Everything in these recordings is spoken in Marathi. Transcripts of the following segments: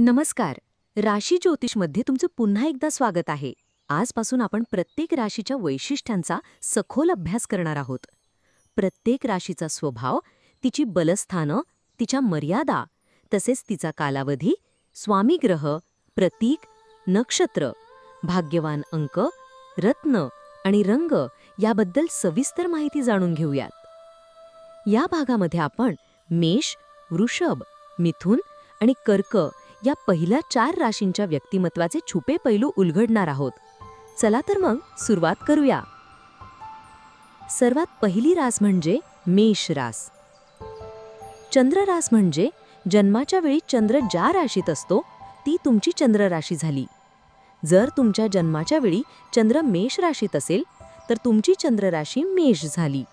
नमस्कार. राशी ज्योतिषमध्ये तुमचं पुन्हा एकदा स्वागत आहे. आजपासून आपण प्रत्येक राशीच्या वैशिष्ट्यांचा सखोल अभ्यास करणार आहोत. प्रत्येक राशीचा स्वभाव तिची बलस्थानं तिच्या मर्यादा तसेच तिचा कालावधी स्वामीग्रह प्रतीक नक्षत्र भाग्यवान अंक रत्न आणि रंग याबद्दल सविस्तर माहिती जाणून घेऊयात. या भागामध्ये आपण मेष वृषभ मिथुन आणि कर्क या पहिल्या चार राशींच्या व्यक्तिमत्वाचे छुपे पैलू उलगडणार आहोत. चला तर मग सुरुवात करूया. सर्वात पहिली रास म्हणजे मेष रास. चंद्र रास म्हणजे जन्माच्या वेळी चंद्र ज्या राशीत असतो ती तुमची चंद्र राशी झाली. जर तुमच्या जन्माच्या वेळी चंद्र मेष राशीत असेल तर तुमची चंद्र राशी मेष झाली.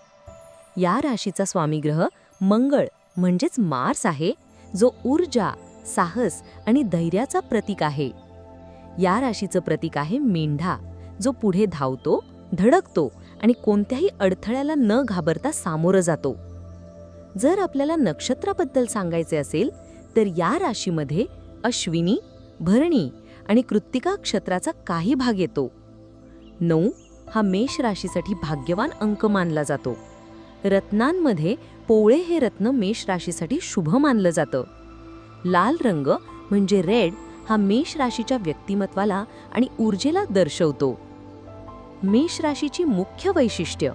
या राशीचा स्वामीग्रह मंगळ म्हणजेच मार्स आहे जो ऊर्जा साहस आणि धैर्याचा प्रतीक आहे. या राशीचं प्रतीक आहे मेंढा जो पुढे धावतो धडकतो आणि कोणत्याही अडथळ्याला न घाबरता सामोरं जातो. जर आपल्याला नक्षत्राबद्दल सांगायचे असेल तर या राशीमध्ये अश्विनी भरणी आणि कृत्तिका क्षत्राचा काही भाग येतो. नऊ हा मेष राशीसाठी भाग्यवान अंक मानला जातो. रत्नांमध्ये पोळे हे रत्न मेष राशीसाठी शुभ मानलं जातं. लाल रंग म्हणजे रेड हा मेष राशीच्या व्यक्तिमत्वाला आणि ऊर्जेला दर्शवतो. मेष राशीची मुख्य वैशिष्ट्य.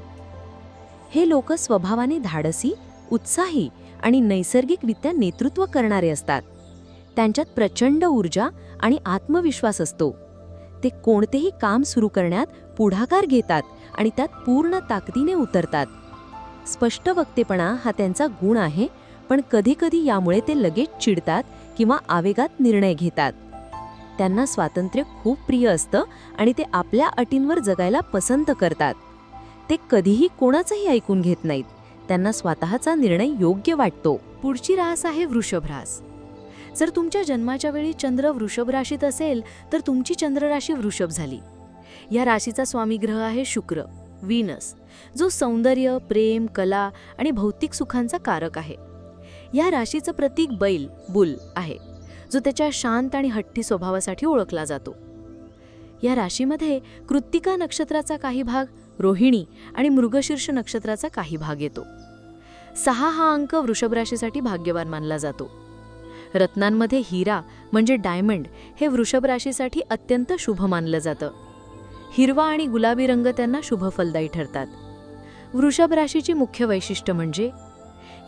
हे लोक स्वभावाने धाडसी उत्साही आणि नैसर्गिकरित्या नेतृत्व करणारे असतात. त्यांच्यात प्रचंड ऊर्जा आणि आत्मविश्वास असतो. ते कोणतेही काम सुरू करण्यात पुढाकार घेतात आणि त्यात पूर्ण ताकदीने उतरतात. स्पष्ट वक्तेपणा हा त्यांचा गुण आहे पण कधीकधी यामुळे ते लगेच चिडतात किंवा आवेगात निर्णय घेतात. त्यांना स्वातंत्र्य खूप प्रिय असतं आणि ते आपल्या अटींवर जगायला पसंत करतात. ते कधीही कोणाचंही ऐकून घेत नाहीत. त्यांना स्वतःचा निर्णय योग्य वाटतो. पुढची रास आहे वृषभरास जर तुमच्या जन्माच्या वेळी चंद्र वृषभ राशीत असेल तर तुमची चंद्रराशी वृषभ झाली. या राशीचा स्वामीग्रह आहे शुक्र व्हीनस जो सौंदर्य प्रेम कला आणि भौतिक सुखांचा कारक आहे. या राशीचं प्रतीक बैल बुल आहे जो त्याच्या शांत आणि हट्टी स्वभावासाठी ओळखला जातो. या राशीमध्ये कृत्तिका नक्षत्राचा काही भाग रोहिणी आणि मृगशीर्ष नक्षत्राचा काही भाग येतो. सहा हा अंक वृषभ राशीसाठी भाग्यवान मानला जातो. रत्नांमध्ये हिरा म्हणजे डायमंड हे वृषभ राशीसाठी अत्यंत शुभ मानलं जातं. हिरवा आणि गुलाबी रंग त्यांना शुभ फलदायी ठरतात. वृषभ राशीची मुख्य वैशिष्ट्य म्हणजे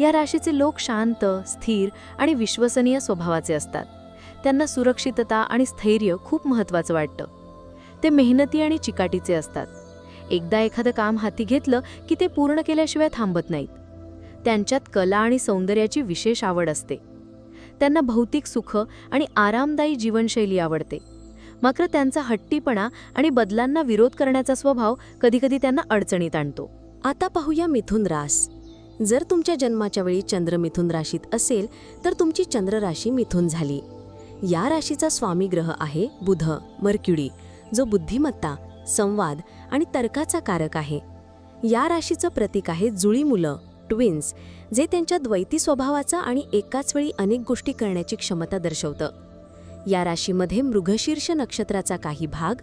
या राशीचे लोक शांत स्थिर आणि विश्वसनीय स्वभावाचे असतात. त्यांना सुरक्षितता आणि स्थैर्य खूप महत्त्वाचं वाटतं. ते मेहनती आणि चिकाटीचे असतात. एकदा एखादं काम हाती घेतलं की ते पूर्ण केल्याशिवाय थांबत नाहीत. त्यांच्यात कला आणि सौंदर्याची विशेष आवड असते. त्यांना भौतिक सुख आणि आरामदायी जीवनशैली आवडते. मात्र त्यांचा हट्टीपणा आणि बदलांना विरोध करण्याचा स्वभाव कधीकधी त्यांना अडचणीत आणतो. आता पाहूया मिथुन रास. जर तुमच्या जन्माच्या वेळी चंद्र मिथुन राशीत असेल तर तुमची चंद्र राशी मिथुन झाली. या राशीचा स्वामी ग्रह आहे बुध मर्क्युडी जो बुद्धिमत्ता संवाद आणि तर्काचा कारक आहे. या राशीचं प्रतीक आहे जुळी मुलं ट्विन्स जे त्यांच्या द्वैती स्वभावाचा आणि एकाच वेळी अनेक गोष्टी करण्याची क्षमता दर्शवतं. या राशीमध्ये मृगशीर्ष नक्षत्राचा काही भाग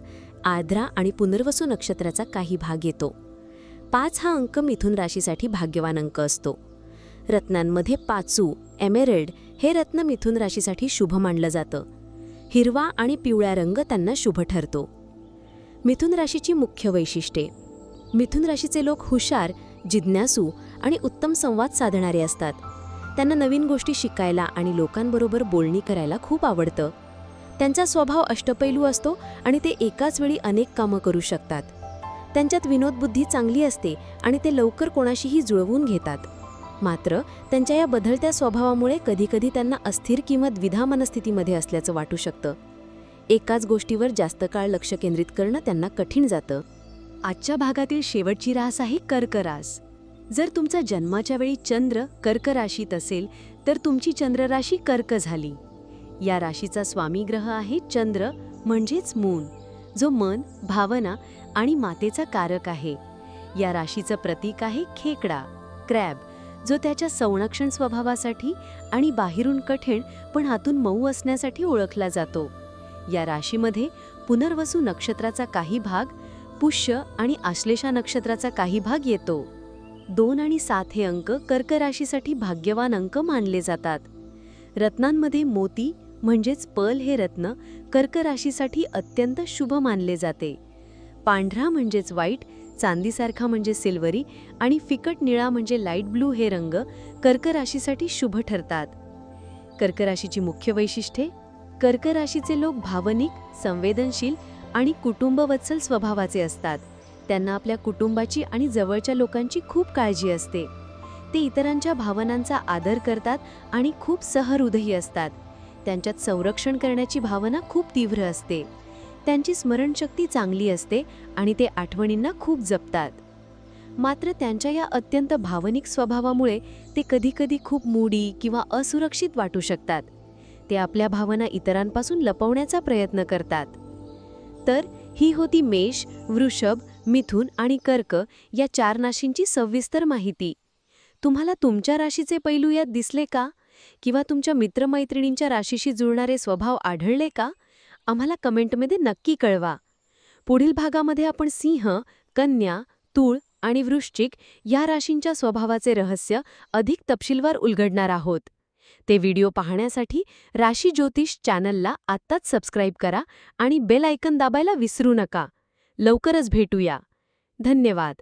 आर्द्रा आणि पुनर्वसू नक्षत्राचा काही भाग येतो. पाच हा अंक मिथुन राशीसाठी भाग्यवान अंक असतो. रत्नांमध्ये पाचू एमेरेल्ड हे रत्न मिथुन राशीसाठी शुभ मानलं जातं. हिरवा आणि पिवळा रंग त्यांना शुभ ठरतो. मिथुन राशीची मुख्य वैशिष्ट्ये. मिथुन राशीचे लोक हुशार जिज्ञासू आणि उत्तम संवाद साधणारे असतात. त्यांना नवीन गोष्टी शिकायला आणि लोकांबरोबर बोलणी करायला खूप आवडतं. त्यांचा स्वभाव अष्टपैलू असतो आणि ते एकाच वेळी अनेक कामं करू शकतात. त्यांच्यात विनोदबुद्धी चांगली असते आणि ते लवकर कोणाशीही जुळवून घेतात. मात्र त्यांच्या या बदलत्या स्वभावामुळे कधीकधी त्यांना अस्थिर किंवा द्विधा मनस्थितीमध्ये असल्याचं वाटू शकतं. एकाच गोष्टीवर जास्त काळ लक्ष केंद्रित करणं त्यांना कठीण जातं. आजच्या भागातील शेवटची रास आहे कर्क रास जर तुमचा जन्माच्या वेळी चंद्र कर्क राशीत असेल तर तुमची चंद्र राशी कर्क झाली. या राशीचा स्वामी ग्रह आहे चंद्र म्हणजेच मून जो मन भावना आणि मातेचा कारक आहे. या राशीचं प्रतीक आहे खेकडा क्रॅब जो त्याच्या संरक्षण स्वभावासाठी आणि बाहेरून कठीण पण आतून मऊ असण्यासाठी ओळखला जातो. या राशीमध्ये पुनर्वसू नक्षत्राचा काही भाग पुष्य आणि आश्लेषा नक्षत्राचा काही भाग येतो. दोन आणि सात हे अंक कर्क राशीसाठी भाग्यवान अंक मानले जातात. रत्नांमध्ये मोती म्हणजेच पल हे रत्न कर्क राशीसाठी अत्यंत शुभ मानले जाते. पांढरा म्हणजेच व्हाईट चांदीसारखा म्हणजे सिल्वरी आणि फिकट निळा म्हणजे लाइट ब्लू हे रंग कर्क राशीसाठी शुभ ठरतात. कर्क राशीची मुख्य वैशिष्ट्ये कर्कराशीचे लोक भावनिक संवेदनशील आणि कुटुंबवत्सल स्वभावाचे असतात. त्यांना आपल्या कुटुंबाची आणि जवळच्या लोकांची खूप काळजी असते. ते इतरांच्या भावनांचा आदर करतात आणि खूप सहहृदयी असतात. त्यांच्यात संरक्षण करण्याची भावना खूप तीव्र असते. त्यांची स्मरणशक्ती चांगली असते आणि ते आठवणींना खूप जपतात. मात्र त्यांच्या या अत्यंत भावनिक स्वभावामुळे ते कधीकधी खूप मूडी किंवा असुरक्षित वाटू शकतात. ते आपल्या भावना इतरांपासून लपवण्याचा प्रयत्न करतात. तर ही होती मेष वृषभ मिथुन आणि कर्क या चार राशींची सविस्तर माहिती. तुम्हाला तुमच्या राशीचे पैलू यात दिसले का? किंवा तुमच्या मित्रमैत्रिणींच्या राशीशी जुळणारे स्वभाव आढळले का? आम्हाला कमेंटमध्ये नक्की कळवा. पुढील भागामध्ये आपण सिंह कन्या तूळ आणि वृश्चिक या राशींच्या स्वभावाचे रहस्य अधिक तपशीलवार उलगडणार आहोत. ते व्हिडिओ पाहण्यासाठी राशी ज्योतिष चॅनलला आत्ताच सबस्क्राईब करा आणि बेल आयकन दाबायला विसरू नका. लवकरच भेटूया. धन्यवाद.